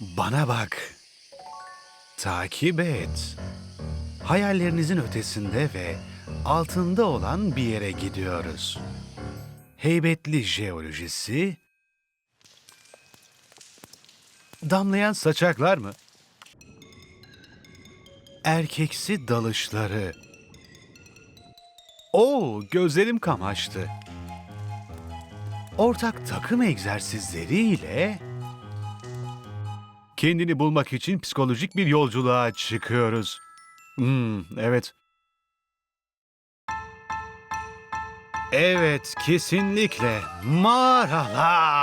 Bana bak. Takip et. Hayallerinizin ötesinde ve altında olan bir yere gidiyoruz. Heybetli jeolojisi, damlayan saçaklar mı? Erkeksi dalışları. Oo, gözlerim kamaştı. Ortak takım egzersizleriyle kendini bulmak için psikolojik bir yolculuğa çıkıyoruz. Hmm, evet. Evet, kesinlikle mağaralar.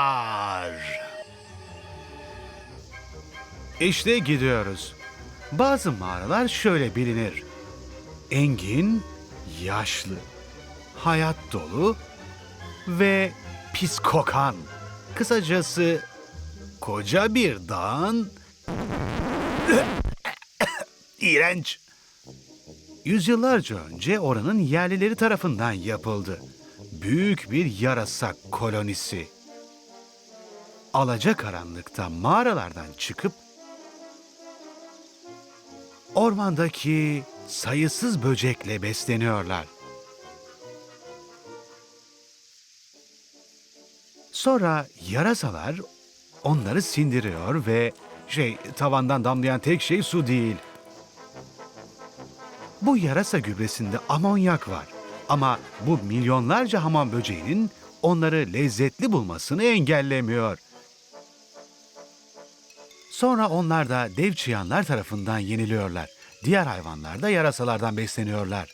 İşte gidiyoruz. Bazı mağaralar şöyle bilinir. Engin, yaşlı, hayat dolu ve pis kokan. Kısacası koca bir dağın iğrenç. Yüzyıllarca önce oranın yerlileri tarafından yapıldı. Büyük bir yarasa kolonisi. Alacakaranlıkta mağaralardan çıkıp ormandaki sayısız böcekle besleniyorlar. Sonra yarasalar onları sindiriyor ve şey tavandan damlayan tek şey su değil. Bu yarasa gübresinde amonyak var. Ama bu milyonlarca hamam böceğinin onları lezzetli bulmasını engellemiyor. Sonra onlar da dev çıyanlar tarafından yeniliyorlar. Diğer hayvanlar da yarasalardan besleniyorlar.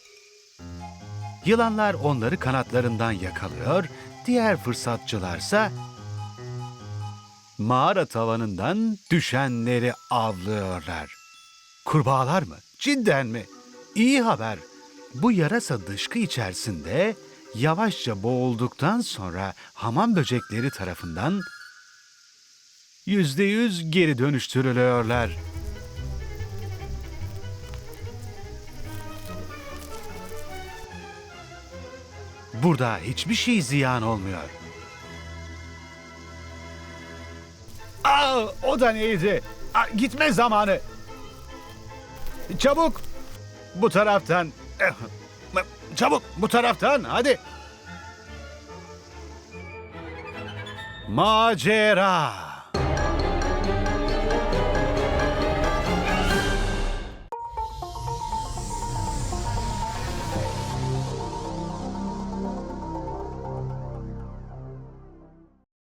Yılanlar onları kanatlarından yakalıyor, diğer fırsatçılarsa mağara tavanından düşenleri avlıyorlar. Kurbağalar mı? Cidden mi? İyi haber. Bu yarasa dışkı içerisinde yavaşça boğulduktan sonra hamam böcekleri tarafından yüzde yüz geri dönüştürülüyorlar. Burada hiçbir şey ziyan olmuyor. Aa, o da neydi? Aa, gitme zamanı. Çabuk. Bu taraftan. Çabuk bu taraftan hadi. Macera.